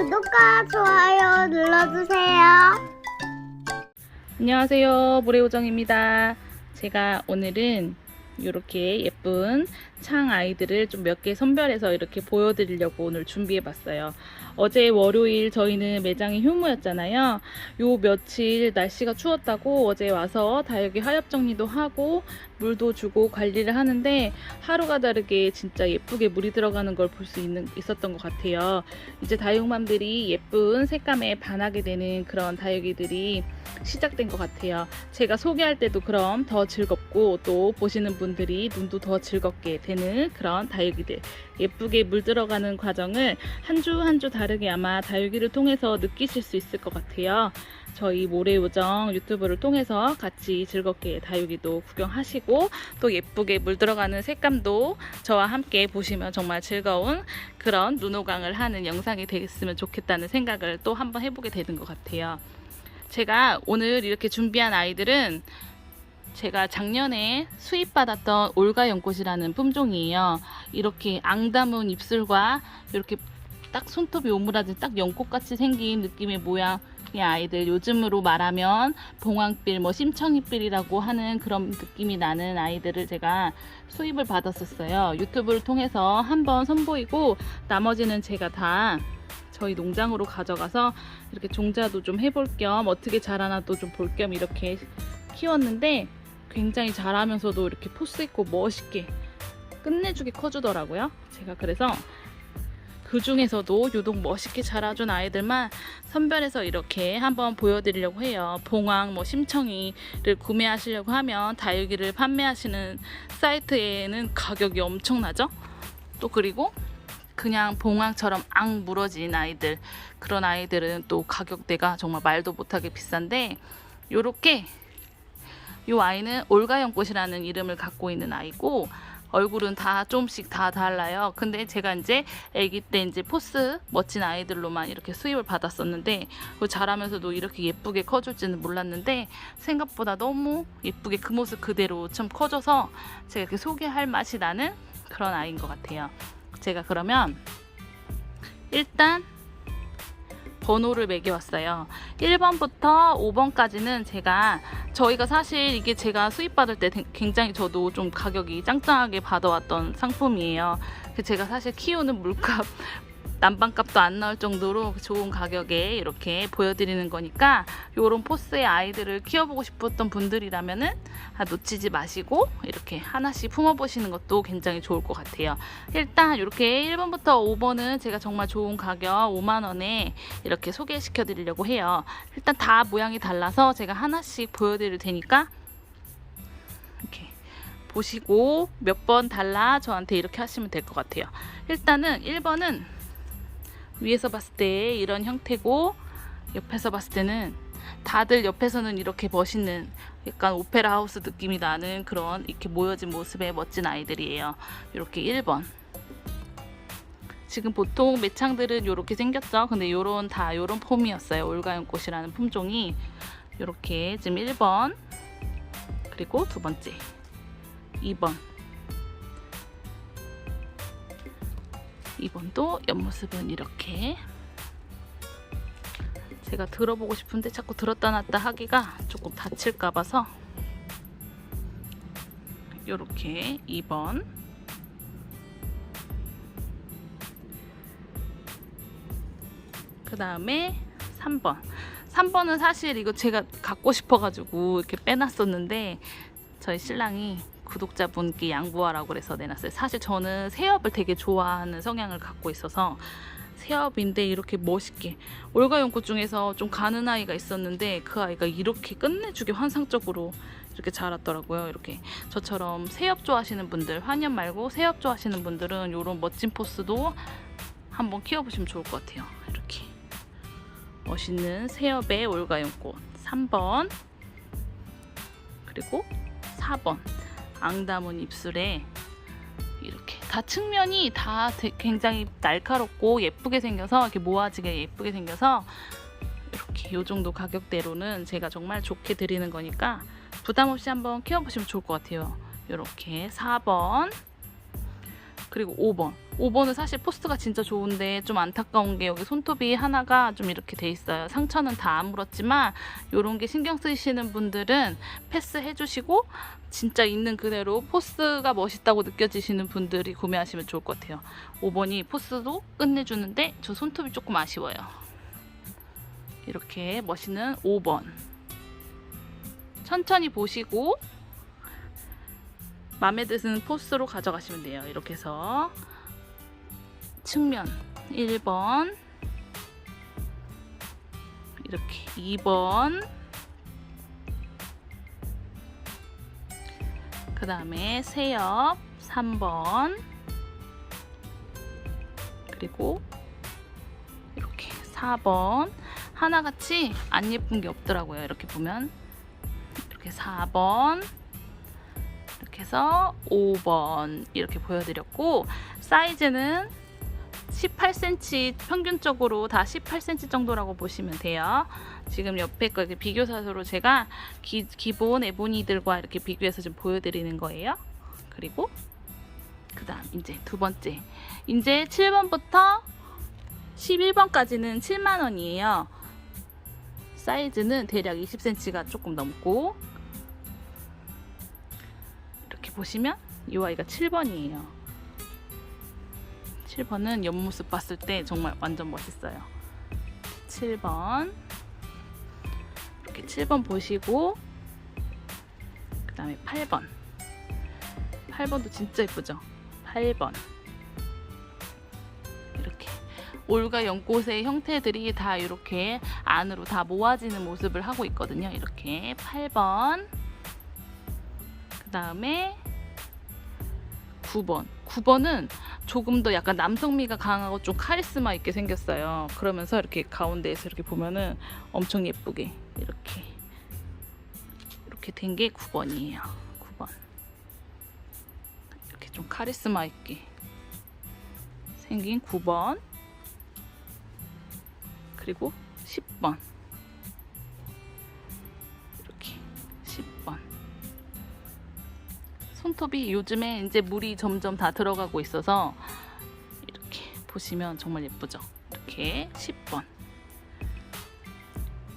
구독과 좋아요 눌러주세요. 안녕하세요. 모래우정입니다. 제가 오늘은 이렇게 예쁜 창 아이들을 좀 몇 개 선별해서 이렇게 보여드리려고 오늘 준비해봤어요. 어제 월요일 저희는 매장이 휴무였잖아요. 요 며칠 날씨가 추웠다고 어제 와서 다육이 하엽 정리도 하고 물도 주고 관리를 하는데 하루가 다르게 진짜 예쁘게 물이 들어가는 걸 볼 수 있었던 것 같아요. 이제 다육맘들이 예쁜 색감에 반하게 되는 그런 다육이들이 시작된 것 같아요. 제가 소개할 때도 그럼 더 즐겁고 또 보시는 분들이 눈도 더 즐겁게 되는 그런 다육이들 예쁘게 물 들어가는 과정을 한 주 한 주 다르게 아마 다육이를 통해서 느끼실 수 있을 것 같아요. 저희 모래요정 유튜브를 통해서 같이 즐겁게 다육이도 구경하시고 또 예쁘게 물 들어가는 색감도 저와 함께 보시면 정말 즐거운 그런 눈호강을 하는 영상이 되겠으면 좋겠다는 생각을 또 한번 해보게 되는 것 같아요. 제가 오늘 이렇게 준비한 아이들은 제가 작년에 수입받았던 올가 연꽃이라는 품종이에요. 이렇게 앙담은 입술과 이렇게 딱 손톱이 오므라진 딱 연꽃같이 생긴 느낌의 모양의 아이들. 요즘으로 말하면 봉황빌, 뭐 심청이빌이라고 하는 그런 느낌이 나는 아이들을 제가 수입을 받았었어요. 유튜브를 통해서 한번 선보이고 나머지는 제가 다 저희 농장으로 가져가서 이렇게 종자도 좀 해볼 겸 어떻게 자라나 또 좀 볼 겸 이렇게 키웠는데 굉장히 자라면서도 이렇게 포스 있고 멋있게 끝내주게 커주더라고요. 제가 그래서 그 중에서도 유독 멋있게 자라준 아이들만 선별해서 이렇게 한번 보여드리려고 해요. 봉황, 뭐 심청이를 구매하시려고 하면 다육이를 판매하시는 사이트에는 가격이 엄청나죠? 또 그리고 그냥 봉황처럼 앙 물어진 아이들 그런 아이들은 또 가격대가 정말 말도 못하게 비싼데 요렇게 요 아이는 올가연꽃이라는 이름을 갖고 있는 아이고 얼굴은 다 조금씩 다 달라요. 근데 제가 이제 아기 때 이제 포스 멋진 아이들로만 이렇게 수입을 받았었는데 그 자라면서도 이렇게 예쁘게 커줄지는 몰랐는데 생각보다 너무 예쁘게 그 모습 그대로 좀 커져서 제가 이렇게 소개할 맛이 나는 그런 아이인 것 같아요. 제가 그러면 일단 번호를 매겨왔어요. 1번부터 5번까지는 제가 저희가 사실 이게 제가 수입받을 때 굉장히 저도 좀 가격이 짱짱하게 받아왔던 상품이에요. 그 제가 사실 키우는 물값 난방값도 안 나올 정도로 좋은 가격에 이렇게 보여드리는 거니까 이런 포스의 아이들을 키워보고 싶었던 분들이라면은 아, 놓치지 마시고 이렇게 하나씩 품어보시는 것도 굉장히 좋을 것 같아요. 일단 이렇게 1번부터 5번은 제가 정말 좋은 가격 5만원에 이렇게 소개시켜 드리려고 해요. 일단 다 모양이 달라서 제가 하나씩 보여드릴 테니까 이렇게 보시고 몇 번 달라 저한테 이렇게 하시면 될 것 같아요. 일단은 1번은 위에서 봤을 때 이런 형태고 옆에서 봤을 때는 다들 옆에서는 이렇게 멋있는 약간 오페라 하우스 느낌이 나는 그런 이렇게 모여진 모습의 멋진 아이들이에요. 이렇게 1번. 지금 보통 매창들은 이렇게 생겼죠. 근데 요런 다 요런 폼이었어요. 올가연꽃이라는 품종이 이렇게 지금 1번 그리고 두 번째 2번 2번도 옆모습은 이렇게. 제가 들어보고 싶은데 자꾸 들었다 놨다 하기가 조금 다칠까 봐서 이렇게 2번. 그 다음에 3번. 3번은 사실 이거 제가 갖고 싶어가지고 이렇게 빼놨었는데 저희 신랑이 구독자분께 양보하라고 그래서 내놨어요. 사실 저는 새엽을 되게 좋아하는 성향을 갖고 있어서 새엽인데 이렇게 멋있게 올가 연꽃 중에서 좀 가는 아이가 있었는데 그 아이가 이렇게 끝내주게 환상적으로 이렇게 자랐더라고요. 이렇게 저처럼 새엽 좋아하시는 분들 환연 말고 새엽 좋아하시는 분들은 이런 멋진 포스도 한번 키워보시면 좋을 것 같아요. 이렇게 멋있는 새엽의 올가 연꽃 3번 그리고 4번 앙담은 입술에 이렇게 다 측면이 다 되- 굉장히 날카롭고 예쁘게 생겨서 이렇게 모아지게 예쁘게 생겨서 이렇게 요 정도 가격대로는 제가 정말 좋게 드리는 거니까 부담 없이 한번 키워보시면 좋을 것 같아요. 이렇게 4번 그리고 5번. 5번은 사실 포스트가 진짜 좋은데 좀 안타까운 게 여기 손톱이 하나가 좀 이렇게 돼 있어요. 상처는 다 안 물었지만 이런 게 신경 쓰이시는 분들은 패스해 주시고 진짜 있는 그대로 포스가 멋있다고 느껴지시는 분들이 구매하시면 좋을 것 같아요. 5번이 포스도 끝내주는데 저 손톱이 조금 아쉬워요. 이렇게 멋있는 5번. 천천히 보시고 마음에 드는 포스로 가져가시면 돼요. 이렇게 해서 측면. 1번. 이렇게. 2번. 그 다음에 세엽. 3번. 그리고 이렇게. 4번. 하나같이 안 예쁜 게 없더라고요. 이렇게 보면. 이렇게 4번. 이렇게 해서 5번. 이렇게 보여드렸고 사이즈는 18cm 평균적으로 다 18cm 정도라고 보시면 돼요. 지금 옆에 거 이렇게 비교 사서로 제가 기, 기본 에보니들과 이렇게 비교해서 좀 보여드리는 거예요. 그리고 그 다음 이제 두 번째 이제 7번부터 11번까지는 7만원이에요. 사이즈는 대략 20cm가 조금 넘고 이렇게 보시면 이 아이가 7번이에요. 7번은 옆모습 봤을 때 정말 완전 멋있어요. 7번 이렇게 7번 보시고 그 다음에 8번 8번도 진짜 예쁘죠? 8번 이렇게 올과 연꽃의 형태들이 다 이렇게 안으로 다 모아지는 모습을 하고 있거든요. 이렇게 8번 그 다음에 9번 9번은 조금 더 약간 남성미가 강하고 좀 카리스마 있게 생겼어요. 그러면서 이렇게 가운데에서 이렇게 보면은 엄청 예쁘게 이렇게 이렇게 된 게 9번이에요. 9번 이렇게 좀 카리스마 있게 생긴 9번 그리고 10번 톱이 요즘에 이제 물이 점점 다 들어가고 있어서 이렇게 보시면 정말 예쁘죠? 이렇게 10번.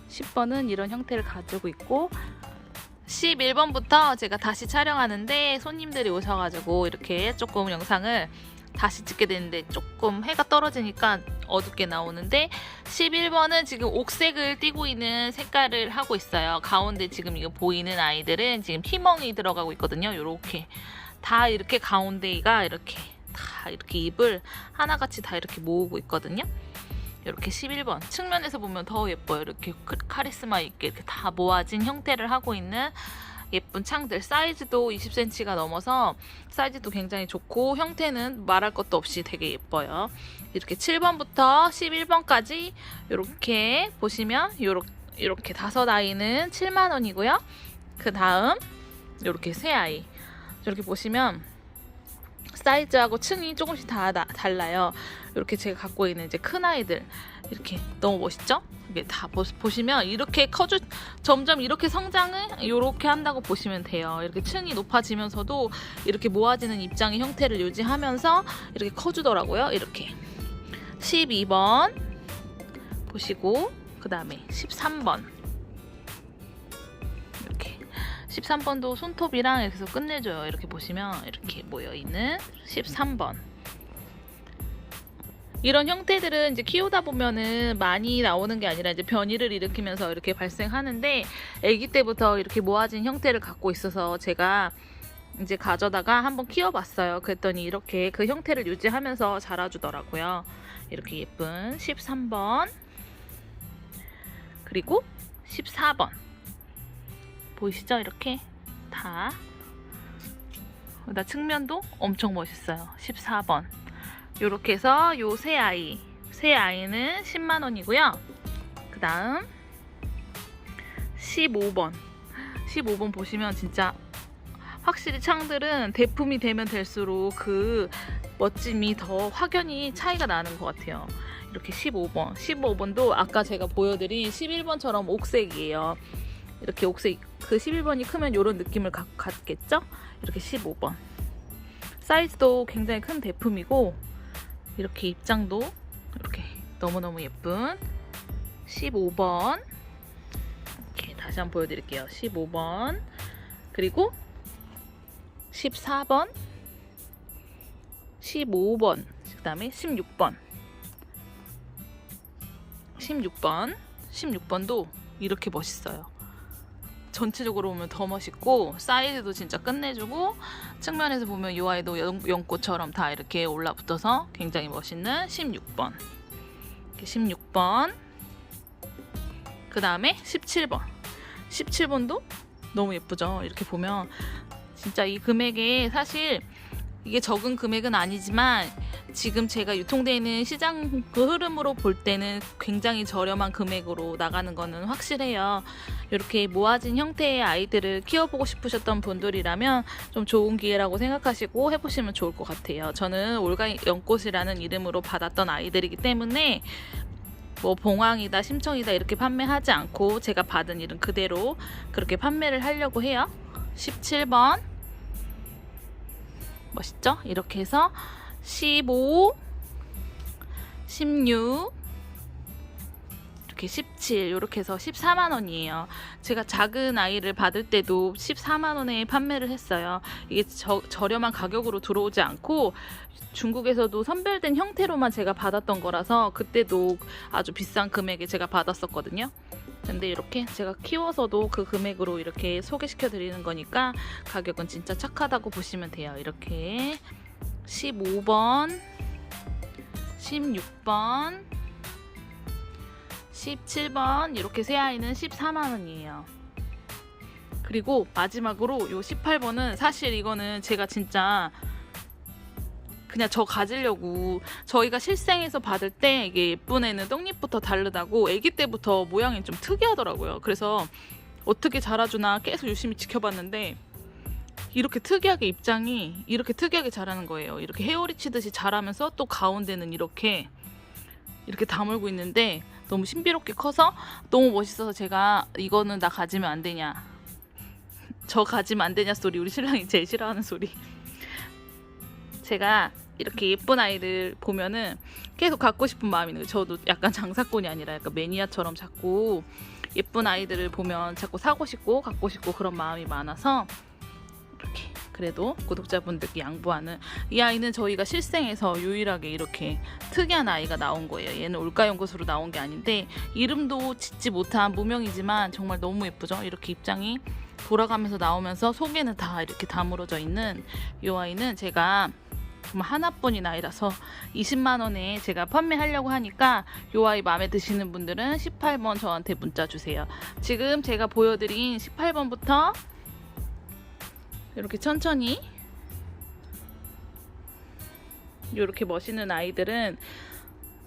10번은 이런 형태를 가지고 있고 11번부터 제가 다시 촬영하는데 손님들이 오셔가지고 이렇게 조금 영상을 다시 찍게 되는데 조금 해가 떨어지니까 어둡게 나오는데 11번은 지금 옥색을 띠고 있는 색깔을 하고 있어요. 가운데 지금 이거 보이는 아이들은 지금 희멍이 들어가고 있거든요. 이렇게 다 이렇게 가운데가 이렇게 다 이렇게 입을 하나같이 다 이렇게 모으고 있거든요. 이렇게 11번 측면에서 보면 더 예뻐요. 이렇게 크- 카리스마 있게 이렇게 다 모아진 형태를 하고 있는 예쁜 창들 사이즈도 20cm가 넘어서 사이즈도 굉장히 좋고 형태는 말할 것도 없이 되게 예뻐요. 이렇게 7번부터 11번까지 이렇게 보시면 요렇게, 이렇게 다섯 아이는 7만 원이고요. 그 다음 이렇게 세 아이 이렇게 보시면 사이즈하고 층이 조금씩 다, 다 달라요. 이렇게 제가 갖고 있는 이제 큰 아이들 이렇게 너무 멋있죠? 이게 다 보, 보시면 이렇게 커주 점점 이렇게 성장을 이렇게 한다고 보시면 돼요. 이렇게 층이 높아지면서도 이렇게 모아지는 입장의 형태를 유지하면서 이렇게 커주더라고요. 이렇게 12번 보시고 그 다음에 13번 이렇게 13번도 손톱이랑 이렇게 해서 끝내줘요. 이렇게 보시면 이렇게 모여있는 13번 이런 형태들은 이제 키우다 보면은 많이 나오는 게 아니라 이제 변이를 일으키면서 이렇게 발생하는데 아기 때부터 이렇게 모아진 형태를 갖고 있어서 제가 이제 가져다가 한번 키워봤어요. 그랬더니 이렇게 그 형태를 유지하면서 자라주더라고요. 이렇게 예쁜 13번 그리고 14번 보이시죠? 이렇게 다. 나 측면도 엄청 멋있어요. 14번. 이렇게 해서 요 세 아이. 세 아이는 10만 원이고요. 그 다음 15번. 15번 보시면 진짜 확실히 창들은 대품이 되면 될수록 그 멋짐이 더 확연히 차이가 나는 것 같아요. 이렇게 15번. 15번도 아까 제가 보여드린 11번처럼 옥색이에요. 이렇게 옥색 그 11번이 크면 이런 느낌을 가- 갖겠죠? 이렇게 15번. 사이즈도 굉장히 큰 제품이고 이렇게 입장도 이렇게 너무너무 예쁜 15번. 이렇게 다시 한번 보여드릴게요. 15번. 그리고 14번. 15번. 그 다음에 16번. 16번. 16번도 이렇게 멋있어요. 전체적으로 보면 더 멋있고 사이즈도 진짜 끝내주고 측면에서 보면 이 아이도 연, 연꽃처럼 다 이렇게 올라붙어서 굉장히 멋있는 16번. 이렇게 16번. 그 다음에 17번. 17번도 너무 예쁘죠? 이렇게 보면 진짜 이 금액에 사실 이게 적은 금액은 아니지만 지금 제가 유통되어 있는 시장 그 흐름으로 볼 때는 굉장히 저렴한 금액으로 나가는 거는 확실해요. 이렇게 모아진 형태의 아이들을 키워보고 싶으셨던 분들이라면 좀 좋은 기회라고 생각하시고 해보시면 좋을 것 같아요. 저는 올가 연꽃이라는 이름으로 받았던 아이들이기 때문에 뭐 봉황이다 심청이다 이렇게 판매하지 않고 제가 받은 이름 그대로 그렇게 판매를 하려고 해요. 17번 멋있죠? 이렇게 해서 15 16 이렇게 17 이렇게 해서 14만 원이에요. 제가 작은 아이를 받을 때도 14만 원에 판매를 했어요. 이게 저, 저렴한 가격으로 들어오지 않고 중국에서도 선별된 형태로만 제가 받았던 거라서 그때도 아주 비싼 금액에 제가 받았었거든요. 근데 이렇게 제가 키워서도 그 금액으로 이렇게 소개시켜 드리는 거니까 가격은 진짜 착하다고 보시면 돼요. 이렇게 15번, 16번, 17번 이렇게 세 아이는 14만 원이에요. 그리고 마지막으로 요 18번은 사실 이거는 제가 진짜 그냥 저 가지려고 저희가 실생에서 받을 때 이게 예쁜 애는 떡잎부터 다르다고 아기 때부터 모양이 좀 특이하더라고요. 그래서 어떻게 자라주나 계속 유심히 지켜봤는데 이렇게 특이하게 입장이 이렇게 특이하게 자라는 거예요. 이렇게 헤어리 치듯이 자라면서 또 가운데는 이렇게 이렇게 다물고 있는데 너무 신비롭게 커서 너무 멋있어서 제가 이거는 나 가지면 안 되냐 저 가지면 안 되냐 소리 우리 신랑이 제일 싫어하는 소리 제가 이렇게 예쁜 아이들 보면은 계속 갖고 싶은 마음이 있는 거예요. 저도 약간 장사꾼이 아니라 약간 매니아처럼 자꾸 예쁜 아이들을 보면 자꾸 사고 싶고 갖고 싶고 그런 마음이 많아서 이렇게 그래도 구독자분들께 양보하는 이 아이는 저희가 실생에서 유일하게 이렇게 특이한 아이가 나온 거예요. 얘는 올가연꽃으로 나온 게 아닌데 이름도 짓지 못한 무명이지만 정말 너무 예쁘죠. 이렇게 입장이 돌아가면서 나오면서 속에는 다 이렇게 다물어져 있는 이 아이는 제가 정말 하나뿐인 아이라서 20만 원에 제가 판매하려고 하니까 이 아이 마음에 드시는 분들은 18번 저한테 문자 주세요. 지금 제가 보여드린 18번부터 이렇게 천천히 이렇게 멋있는 아이들은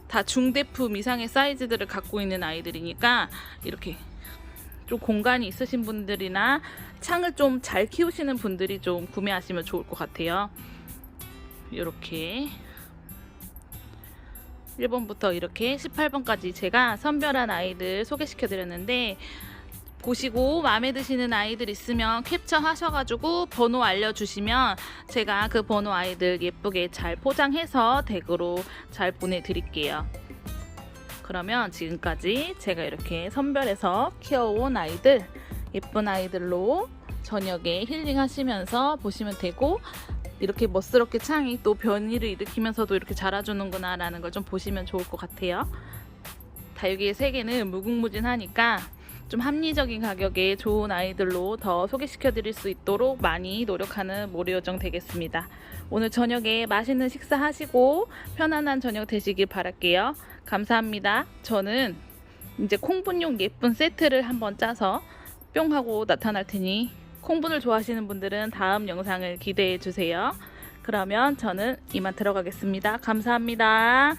다 중대품 이상의 사이즈들을 갖고 있는 아이들이니까 이렇게 좀 공간이 있으신 분들이나 창을 좀 잘 키우시는 분들이 좀 구매하시면 좋을 것 같아요. 이렇게 1번부터 이렇게 18번까지 제가 선별한 아이들 소개시켜 드렸는데 보시고 마음에 드시는 아이들 있으면 캡처 하셔가지고 번호 알려주시면 제가 그 번호 아이들 예쁘게 잘 포장해서 댁으로 잘 보내드릴게요. 그러면 지금까지 제가 이렇게 선별해서 키워온 아이들 예쁜 아이들로 저녁에 힐링하시면서 보시면 되고 이렇게 멋스럽게 창이 또 변이를 일으키면서도 이렇게 자라주는구나 라는 걸 좀 보시면 좋을 것 같아요. 다육이의 세계는 무궁무진하니까 좀 합리적인 가격에 좋은 아이들로 더 소개시켜 드릴 수 있도록 많이 노력하는 모래요정 되겠습니다. 오늘 저녁에 맛있는 식사 하시고 편안한 저녁 되시길 바랄게요. 감사합니다. 저는 이제 콩분용 예쁜 세트를 한번 짜서 뿅 하고 나타날 테니 콩분을 좋아하시는 분들은 다음 영상을 기대해 주세요. 그러면 저는 이만 들어가겠습니다. 감사합니다.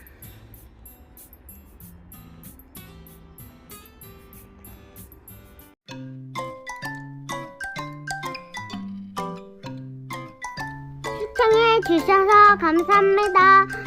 시청해 주셔서 감사합니다.